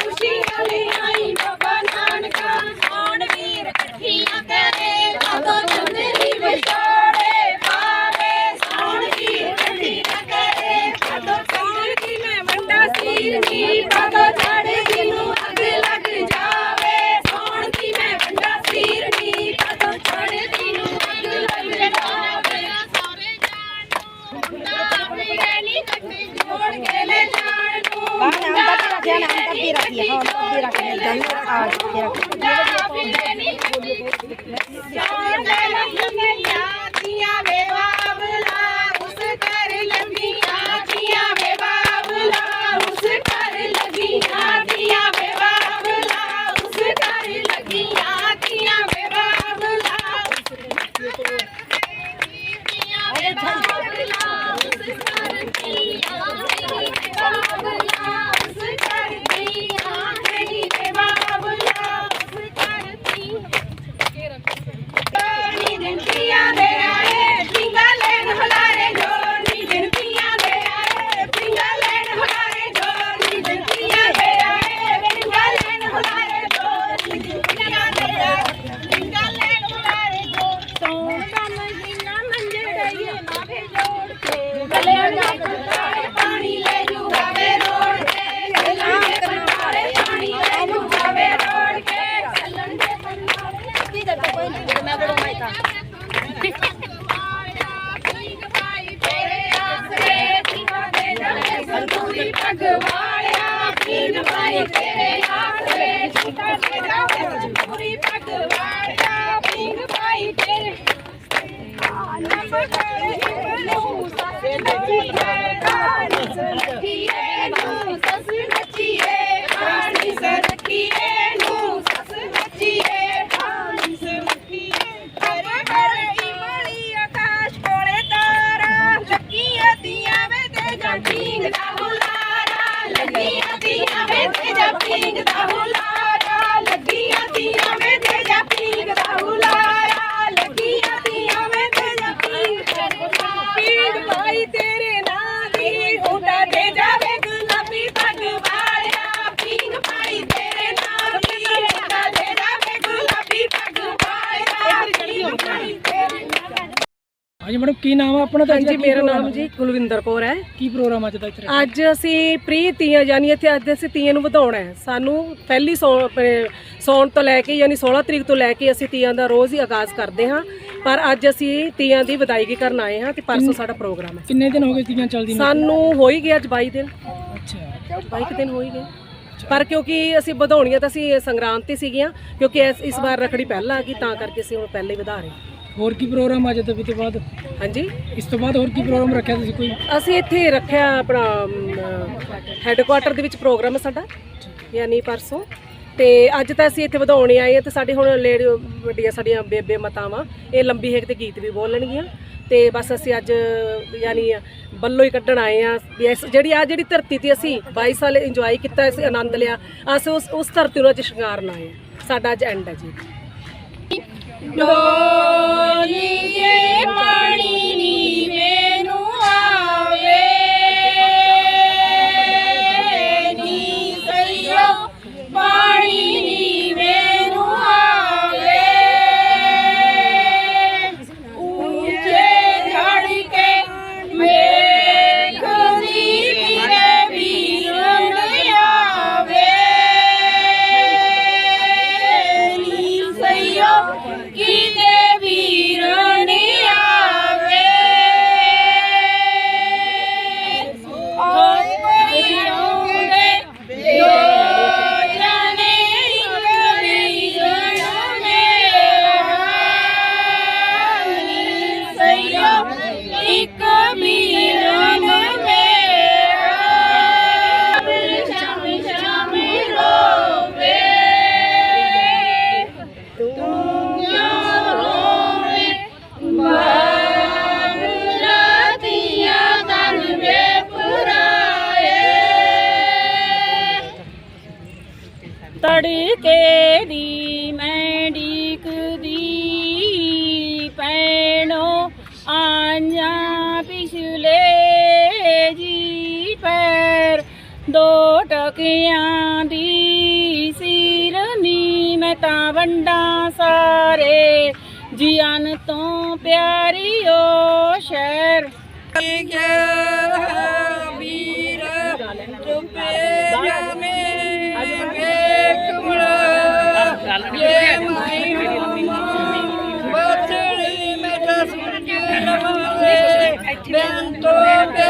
Sushi, Ali. ¡Ya! ¡Ya! ¡Ya! ਛੁੱਟਾ ਤੇ ਜਾਵੇ ਸੰਤੂਰੀ ਪਾਈ ਤੇਰੇ ਨਮਕਾਰੇ ਨੂੰ ਸੱਸ ਨੱਚੀਏ ਕਾਣੀ ਸਨੱਖੀਏ ਨੂੰ ਸੱਸ ਨੱਚੀਏ ਕਾਣੀ ਸਨੱਖੀਏ ਨੂੰ ਸੱਸ ਨੱਚੀਏ ਕਾਣੀ ਸਨੱਖੀਏ ਕਰੇ ਕਰੇ ਇਮਲੀ ਆਕਾਸ਼ ਕੋਲੇ ਤਾਰਾ ਲੱਗੀਆਂ ਦੀਆਂ ਵੇ ਤੇ ਜਾ ਪੀਂਗ ਦਾ ਹੁਲਾਰਾ ਲੱਗੀਆਂ ਦੀਆਂ ਵੇ ਤੇ ਜਾ ਪੀਂਗ ਦਾ ਹੁਲਾਰਾ ਕੀ ਨਾਮ ਆ ਆਪਣਾ? ਤੇ ਅੱਜ ਦਾ ਹਾਂਜੀ ਕੀ ਮੇਰਾ ਨਾਮ? ਜੀ ਕੁਲਵਿੰਦਰ ਕੌਰ ਹੈ। ਕੀ ਪ੍ਰੋਗਰਾਮ ਅੱਜ ਦਾ ਇੱਥੇ ਰੱਖਿਆ? ਅੱਜ ਅਸੀਂ ਪ੍ਰੀ ਤੀਆਂ ਯਾਨੀ ਇੱਥੇ ਅੱਜ ਅਸੀਂ ਤੀਆਂ ਨੂੰ ਵਧਾਉਣਾ ਹੈ। ਸਾਨੂੰ ਪਹਿਲੀ ਸੌ- ਆਪਣੇ ਸੌਣ ਤੋਂ ਲੈ ਕੇ ਯਾਨੀ 16 ਤਰੀਕ ਤੋਂ ਲੈ ਕੇ ਅਸੀਂ ਤੀਆਂ ਦਾ ਰੋਜ਼ ਹੀ ਆਗਾਜ਼ ਕਰਦੇ ਹਾਂ। ਪਰ ਅੱਜ ਅਸੀਂ ਤੀਆਂ ਦੀ ਵਿਦਾਇਗੀ ਕਰਨ ਆਏ ਹਾਂ ਤੇ ਪਰਸੋਂ ਸਾਡਾ ਪ੍ਰੋਗਰਾਮ ਹੈ। ਕਿੰਨੇ ਦਿਨ ਹੋ ਗਏ ਤੀਆਂ ਚੱਲਦੀ ਨੂੰ? ਸਾਨੂੰ ਹੋ ਹੀ ਗਿਆ ਅੱਜ 22 ਦਿਨ। ਅੱਛਾ। 22 ਦਿਨ ਹੋ ਹੀ ਗਏ ਪਰ ਕਿਉਂਕਿ ਅਸੀਂ ਵਧਾਉਣੀਆਂ ਤਾਂ ਅਸੀਂ ਸੰਗਰਾਂਤੀ ਸੀਗੀਆਂ ਕਿਉਂਕਿ ਇਸ ਇਸ ਵਾਰ ਰਖੜੀ ਪਹਿਲਾਂ ਆ ਗਈ ਤਾਂ ਕਰਕੇ ਅਸੀਂ ਹੁਣ ਪਹਿਲੇ ਹੀ ਵਧਾ ਰਹੇ ਹਾਂ। ਹੋਰ ਕੀ ਪ੍ਰੋਗਰਾਮ ਅੱਜ ਤੋਂ ਤੋਂ ਬਾਅਦ? ਹਾਂਜੀ? ਇਸ ਤੋਂ ਬਾਅਦ ਹੋਰ ਕੀ ਪ੍ਰੋਗਰਾਮ ਰੱਖਿਆ ਤੁਸੀਂ ਕੋਈ? ਅਸੀਂ ਇੱਥੇ ਰੱਖਿਆ ਆਪਣਾ ਹੈੱਡਕੁਆਟਰ ਦੇ ਵਿੱਚ ਪ੍ਰੋਗਰਾਮ ਹੈ ਸਾਡਾ ਯਾਨੀ ਪਰਸੋਂ। ਤੇ ਅੱਜ ਤਾਂ ਅਸੀਂ ਇੱਥੇ ਵਧਾਉਣੇ ਆਏ ਆ ਤੇ ਸਾਡੇ ਹੁਣ ਲੇਡੀ ਵੱਡੀਆਂ ਸਾਡੀਆਂ ਬੇਬੇ ਮਾਤਾਵਾਂ ਇਹ ਲੰਬੀ ਹੇਕ ਤੇ ਗੀਤ ਵੀ ਬੋਲਣਗੀਆਂ ਤੇ ਬਸ ਅਸੀਂ ਅੱਜ ਯਾਨੀ ਬੱਲੋ ਹੀ ਕੱਢਣ ਆਏ ਆ ਵੀ ਜਿਹੜੀ ਆ ਜਿਹੜੀ ਧਰਤੀ ਤੇ ਅਸੀਂ 22 ਸਾਲ ਇੰਜੋਏ ਕੀਤਾ ਅਸੀਂ ਆਨੰਦ ਲਿਆ ਅਸੀਂ ਉਸ ਉਸ ਧਰਤੀ ਨੂੰ ਅੱਜ ਸ਼ਿੰਗਾਰਨ ਆਏ ਸਾਡਾ ਅੱਜ ਐਂਡ ਹੈ ਜੀ। ਡੋਲੀਏ ਦੋ ਟਕਿਆਂ ਦੀ ਸਿਰਨੀ ਮੈਂ ਤਾਂ ਵੰਡਾਂ ਸਾਰੇ ਜੀਵਨ ਤੋਂ ਪਿਆਰੀ ਓ ਸ਼ਹਿਰ ਵੀਰ ਜੇ ਪਾਪ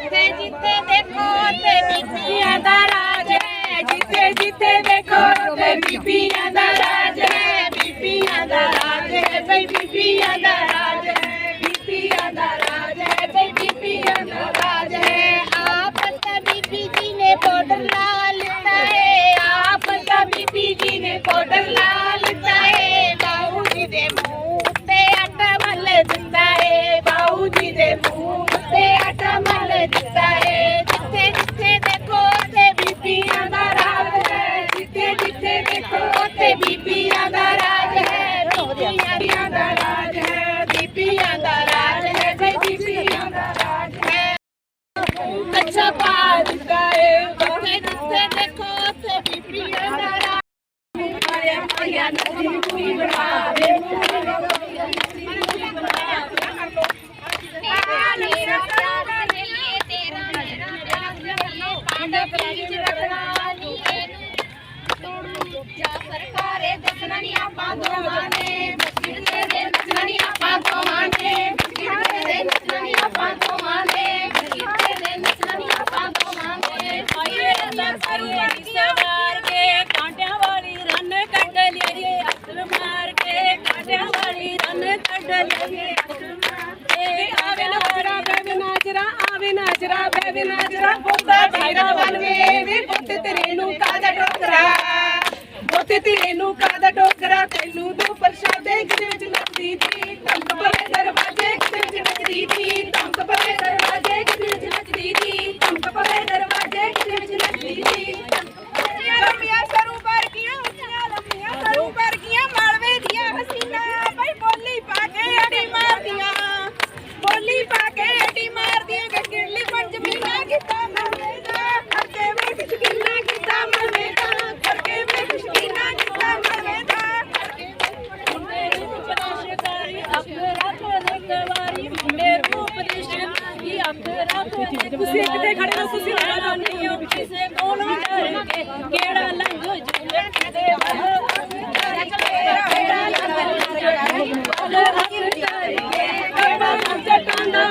ਜਿੱਥੇ ਜਿੱਥੇ ਦੇਖੋ ਤੇ ਬੀਬੀਆਂ ਦਾ ਰਾਜ ਹੈ ਜਿੱਥੇ ਜਿੱਥੇ ਦੇਖੋ ਤੇ ਬੀਬੀਆਂ ਦਾ ਰਾਜ ਹੈ ਬੀਬੀਆਂ ਦਾ ਰਾਜ ਹੈ ਬਈ ਬੀਬੀਆਂ ਦਾ ਰਾਜ ਹੈ ਬੀਬੀਆਂ ਦਾ ਰਾਜ ਹੈ ਬਈ ਬੀਬੀਆਂ ਦਾ ਰਾਜ ਹੈ ਆਪ ਤਾਂ ਬੀਬੀ ਜੀ ਨੇ ਪਾਊਡਰ ਲਾ ਲਿੱਤਾ ਸਰਕਾਰੇ ਦੱਸਣਾ ਨੀ ਆਪਾਂ ਦੋਵਾਂ ਨੇ ਮਸਜਿਦ ਦੇ ਦੇ ਨੱਚਣਾ ਨੀ ਆਪਾਂ ਦੋਵਾਂ ਨੇ ਮਸਜਿਦ ਦੇ ਦੇ ਨੱਚਣਾ ਨੀ ਆਪਾਂ ਦੋਵਾਂ ਨੇ ਮਸਜਿਦ ਦੇ ਦੇ ਨੱਚਣਾ ਨੀ ਆਪਾਂ ਦੋਵਾਂ ਨੇ ਆਈਏ ਕਰੀਏ ਸਵਾਰ ਕੇ ਕਾਂਟਿਆਂ ਵਾਲੀ ਰਨ ਕੱਢ ਲਈਏ ਅਸਲ ਮਾਰ ਕੇ ਕਾਂਟਿਆਂ ਵਾਲੀ ਰਨ ਕੱਢ ਲਈਏ ਮਾਰ ਆਵੇ ਨਾਜਰਾ ਬੇਵੇ ਨਾਜਰਾ ਆਵੇ ਨਾਜਰਾ ਬੇਵੇ ਨਾਜਰਾ ਪੁੱਤਾ ਤੇਰਾ ਬਨਵੇ ਵੀ ਪੁੱਤ ਤੇਰੇ ਨੂੰ ਕਾਦਾ ਟੋਕਰਾ? ਪੁੱਤ ਤੇਰੇ ਨੂੰ ਕਾਦਾ ਟੋਕਰਾ? ਤੈਨੂੰ ਦੋ ਪ੍ਰਸ਼ਾਦੇ ਕਿਤੇ ਵਿੱਚ ਨੱਚਦੀ ਦੀ ਤੰਕ ਭਰੇ ਦਰਵਾਜ਼ੇ ਕਿਤੇ ਵਿੱਚ ਨੱਚਦੀ ਦੀ ਤੰਕ ਭਰੇ ਦਰਵਾਜ਼ੇ ਕਿਤੇ ਵਿੱਚ ਨੱਚਦੀ ਦੀ ਤੰਕ ਭਰੇ ਦਰਵਾਜ਼ੇ ਕਿਤੇ ਵਿੱਚ ਨੱਚਦੀ ਦੀ ਉੱਚੀਆਂ ਲੰਮੀਆਂ ਸਰੂ ਵਰਗੀਆਂ ਉੱਚੀਆਂ ਲੰਮੀਆਂ ਸਰੂ ਵਰਗੀਆਂ ਮਾਲਵੇ ਦੀਆਂ ਹਸੀਨਾ ਬਈ ਬੋਲੀ ਪਾ ਕੇ ਅੜੀ ਮਾਰਦੀਆਂ ਬੋਲੀ ਪਾ ਤੁਸੀਂ ਇੱਕ ਤੇ ਖੜੇ ਹੋ? ਤੁਸੀਂ ਲਗਾ ਦਿਓ ਕਿਸੇ ਕੋਲੋਂ ਕਿਹੜਾ ਲੰਘ ਜੂਲੇ ਦੇ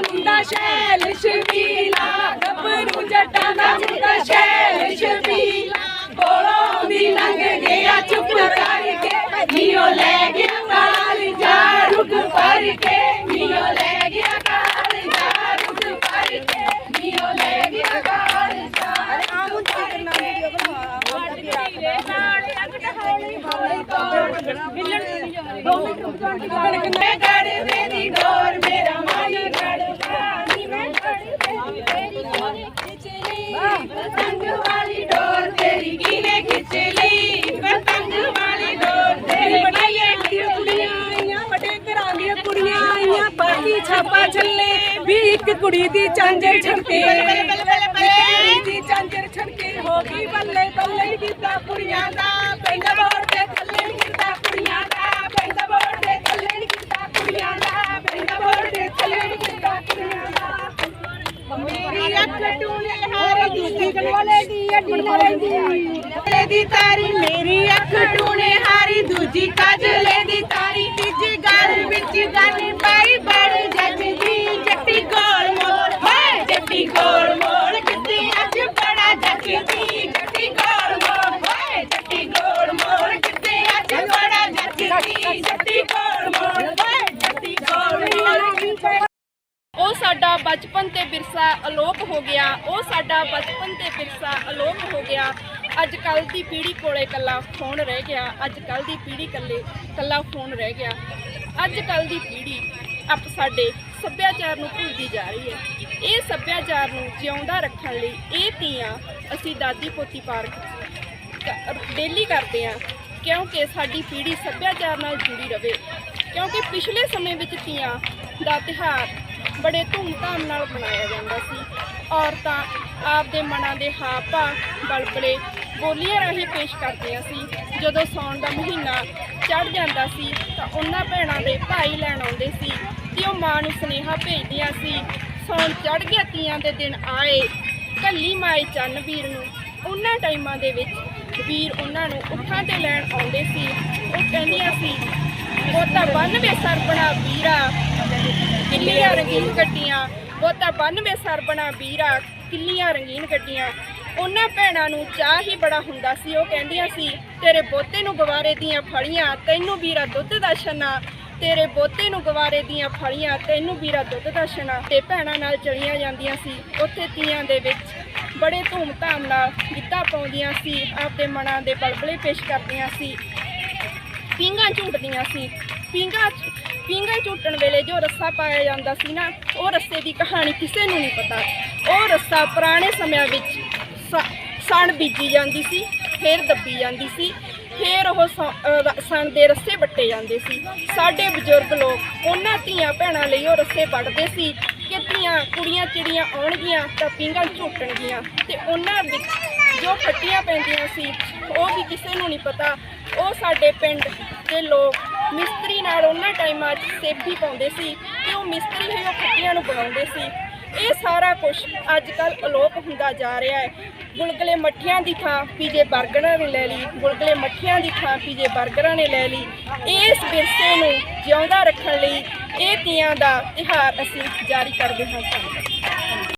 ਮੁੰਡਾ ਸ਼ੈਲ ਸ਼ਬੀਲਾ ਗੱਭਰੂ ਜੱਟਾਂ ਦਾ ਮੁੰਡਾ ਸ਼ੈਲ ਸ਼ਬੀਲਾ ਕੋਲੋਂ ਦੀ ਲੰਘ ਗਿਆ ਚੁੱਪ ਕਰਕੇ ਨੀਓ ਲੈ ਗਿਆ ਕਾਲ ਜਾ ਰੁਕ ਪਰ ਕੇ ਨੀਓ ਲੈ ਗਿਆ ਕਾਲ ਜਾ ਰੁਕ ਪਰ ਕੇ ਨੀਓ ਲੈ ਗਿਆ ਕਾਲ ਜਾ ਮੈਂ ਗੜਵੇ ਦੀ ਡੋਰ ਮੇਰਾ ਮਨ ਗੜਵਾ ਨੀ ਮੈਂ ਗੜਵੇ ਤੇਰੀ ਕਿਨੇ ਖਿੱਚ ਲਈ ਪਤੰਗ ਵਾਲੀ ਡੋਰ ਤੇਰੀ ਕਿਨੇ ਖਿੱਚ ਲਈ ਪਤੰਗ ਵਾਲੀ ਡੋਰ ਤੇਰੀ ਬੜਾਈਆਂ ਦੀਆਂ ਕੁੜੀਆਂ ਆਈਆਂ ਵੱਡੇ ਘਰਾਂ ਦੀਆਂ ਕੁੜੀਆਂ ਆਈਆਂ ਛਾਪਾ ਚੱਲੇ ਵੀ ਇੱਕ ਕੁੜੀ ਦੀ ਚਾਂਜਰ ਛੜਕੇ। ਕੁੜੀ ਦੀ ਚਾਂਜਰ ਛੜਕੇ ਹੋ ਗਈ ਬੱਲੇ ਬੱਲੇ ਕੀਤਾ ਕੁੜੀਆਂ ਦਾ। ਪੈਂਦਾ ਬੋੜ ਤੇ ਥੱਲੇ ਕੀਤਾ ਕੁੜੀਆਂ ਦਾ। ਪੈਂਦਾ ਬੋੜ ਤੇ ਥੱਲੇ ਕੀਤਾ ਕੁੜੀਆਂ ਦਾ। ਪੈਂਦਾ ਬੋੜ ਤੇ ਥੱਲੇ ਕੀਤਾ ਕੁੜੀਆਂ ਦਾ। ਮੇਰੀ ਅੱਖ ਟੂਣੇ ਦੀ ਤਾਰੀ, ਮੇਰੀ ਅੱਖ ਟੂਣੇ ਹਾਰੀ, ਦੂਜੀ ਕਾਜਲੇ ਦੀ ਤਾਰੀ, ਤੀਜੀ ਗੱਲ ਵਿੱਚ ਗੱਲ ਪਾਈ ਬੜ ਜੱਜ ਬਚਪਨ ਤੇ ਵਿਰਸਾ ਅਲੋਪ ਹੋ ਗਿਆ, ਉਹ ਸਾਡਾ ਬਚਪਨ ਤੇ ਵਿਰਸਾ ਅਲੋਪ ਹੋ ਗਿਆ। ਅੱਜ ਕੱਲ ਦੀ ਪੀੜ੍ਹੀ ਕੋਲੇ ਕੱਲਾ ਫੋਨ ਰਹਿ ਗਿਆ, ਅੱਜ ਕੱਲ ਦੀ ਪੀੜ੍ਹੀ ਕੱਲੇ ਕੱਲਾ ਫੋਨ ਰਹਿ ਗਿਆ। ਅੱਜ ਕੱਲ ਦੀ ਪੀੜ੍ਹੀ ਆਪ ਸਾਡੇ ਸੱਭਿਆਚਾਰ ਨੂੰ ਭੁੱਲਦੀ ਜਾ ਰਹੀ ਹੈ। ਇਹ ਸੱਭਿਆਚਾਰ ਨੂੰ ਜਿਉਂਦਾ ਰੱਖਣ ਲਈ ਇਹ ਤੀਆਂ ਅਸੀਂ ਦਾਦੀ ਪੋਤੀ ਪਾਰਕ ਡੇਲੀ ਕਰਦੇ ਆ ਕਿਉਂਕਿ ਸਾਡੀ ਪੀੜ੍ਹੀ ਸੱਭਿਆਚਾਰ ਨਾਲ ਜੁੜੀ ਰਵੇ। ਕਿਉਂਕਿ ਪਿਛਲੇ ਸਮੇਂ ਵਿੱਚ ਤੀਆਂ ਦਾ ਤਿਉਹਾਰ ਬੜੇ ਧੂਮਧਾਮ ਨਾਲ ਮਨਾਇਆ ਜਾਂਦਾ ਸੀ। ਔਰਤਾਂ ਆਪਦੇ ਮਨਾਂ ਦੇ ਹਾਵ ਭਾਅ ਬਲਬਲੇ ਬੋਲੀਆਂ ਰਾਹੀਂ ਪੇਸ਼ ਕਰਦੀਆਂ ਸੀ। ਜਦੋਂ ਸਾਉਣ ਦਾ ਮਹੀਨਾ ਚੜ ਜਾਂਦਾ ਸੀ, ਤਾਂ ਉਹਨਾਂ ਭੈਣਾਂ ਦੇ ਭਾਈ ਲੈਣ ਆਉਂਦੇ ਸੀ ਤੇ ਉਹ ਮਾਂ ਨੂੰ ਸੁਨੇਹਾ ਭੇਜਦੀਆਂ ਸੀ, ਸਾਉਣ ਚੜ ਗਿਆ ਤੀਆਂ ਦੇ ਦਿਨ ਆਏ, ਕੱਲੀ ਮਾਏ ਚੰਨ ਵੀਰ ਨੂੰ। ਉਹਨਾਂ ਟਾਈਮਾਂ ਦੇ ਵਿੱਚ ਵੀਰ ਉਹਨਾਂ ਨੂੰ ਉੱਠਾਂ ਤੇ ਲੈਣ ਆਉਂਦੇ ਸੀ। ਉਹ ਕਹਿੰਦੀਆਂ ਸੀ ਬੋਤਾ 92 ਸਰਬਣਾ ਵੀਰਾ। ਕਿੱਲੀਆਂ ਰੰਗੀਨ ਗੱਡੀਆਂ ਬੋਤਾ 92 ਸਰਬਣਾ ਵੀਰਾ ਕਿੱਲੀਆਂ ਰੰਗੀਨ ਗੱਡੀਆਂ। ਉਹਨਾਂ ਭੈਣਾਂ ਨੂੰ ਚਾਹ ਹੀ ਬੜਾ ਹੁੰਦਾ ਸੀ, ਉਹ ਕਹਿੰਦੀਆਂ ਸੀ, ਤੇਰੇ ਬੋਤੇ ਨੂੰ ਗਵਾਰੇ ਦੀਆਂ ਫਲੀਆਂ, ਤੈਨੂੰ ਵੀਰਾ ਦੁੱਧ ਦਾ ਛਨਾ। ਤੇਰੇ ਬੋਤੇ ਨੂੰ ਗਵਾਰੇ ਦੀਆਂ ਫਲੀਆਂ, ਤੈਨੂੰ ਵੀਰਾ ਦੁੱਧ ਦਾ ਛਨਾ। ਤੇ ਭੈਣਾਂ ਨਾਲ ਚਲੀਆਂ ਜਾਂਦੀਆਂ ਸੀ। ਉੱਥੇ ਤੀਆਂ ਦੇ ਵਿੱਚ ਬੜੇ ਧੂਮ-ਧਾਮ ਨਾਲ ਗਿੱਧਾ ਪਾਉਂਦੀਆਂ ਸੀ, ਆਪਦੇ ਮਨਾਂ ਦੇ ਬਲਬਲੇ ਪੇਸ਼ ਕਰਦੀਆਂ ਸੀ। ਪੀਂਘਾਂ ਝੂਟਦੀਆਂ ਸੀ। ਪੀਂਘਾਂ ਪੀਂਘਾਂ ਝੂਟਣ ਵੇਲੇ ਜੋ ਰੱਸਾ ਪਾਇਆ ਜਾਂਦਾ ਸੀ ਨਾ, ਉਹ ਰੱਸੇ ਦੀ ਕਹਾਣੀ ਕਿਸੇ ਨੂੰ ਨਹੀਂ ਪਤਾ। ਉਹ ਰੱਸਾ ਪੁਰਾਣੇ ਸਮਿਆਂ ਵਿੱਚ ਸ- ਸਣ ਬੀਜੀ ਜਾਂਦੀ ਸੀ, ਫਿਰ ਦੱਬੀ ਜਾਂਦੀ ਸੀ, ਫਿਰ ਉਹ ਸ- ਅਹ ਸਣ ਦੇ ਰੱਸੇ ਵੱਟੇ ਜਾਂਦੇ ਸੀ। ਸਾਡੇ ਬਜ਼ੁਰਗ ਲੋਕ ਉਹਨਾਂ ਧੀਆਂ ਭੈਣਾਂ ਲਈ ਉਹ ਰੱਸੇ ਵੱਟਦੇ ਸੀ ਕਿ ਧੀਆਂ ਕੁੜੀਆਂ ਚਿੜੀਆਂ ਆਉਣਗੀਆਂ ਤਾਂ ਪੀਂਘਾਂ ਝੂਟਣਗੀਆਂ। ਤੇ ਉਹਨਾਂ ਵਿੱਚ ਜੋ ਫੱਟੀਆਂ ਪੈਂਦੀਆਂ ਸੀ, ਉਹ ਵੀ ਕਿਸੇ ਨੂੰ ਨਹੀਂ ਪਤਾ। ਉਹ ਸਾਡੇ ਪਿੰਡ ਦੇ ਲੋਕ ਮਿਸਤਰੀ ਨਾਲ ਉਹਨਾਂ ਟਾਈਮਾਂ 'ਚ ਸੇਬੀ ਪਾਉਂਦੇ ਸੀ ਤੇ ਉਹ ਮਿਸਤਰੀ ਹੀ ਉਹ ਫੱਟੀਆਂ ਨੂੰ ਬਣਾਉਂਦੇ ਸੀ। ਇਹ ਸਾਰਾ ਕੁਝ ਅੱਜ ਕੱਲ ਅਲੋਪ ਹੁੰਦਾ ਜਾ ਰਿਹਾ ਹੈ। ਗੁਲਗਲੇ ਮੱਠੀਆਂ ਦੀ ਥਾਂ ਪੀਜੇ 버ਗਰਾਂ ਨੇ ਲੈ ਲਈ, ਗੁਲਗਲੇ ਮੱਠੀਆਂ ਦੀ ਥਾਂ ਪੀਜੇ 버ਗਰਾਂ ਨੇ ਲੈ ਲਈ। ਇਸ ਵਿਰਸੇ ਨੂੰ ਜਿਉਂਦਾ ਰੱਖਣ ਲਈ ਇਹ ਤੀਆਂ ਦਾ ਤਿਹਾਰ ਅਸੀਂ ਜਾਰੀ ਕਰਦੇ ਹਾਂ।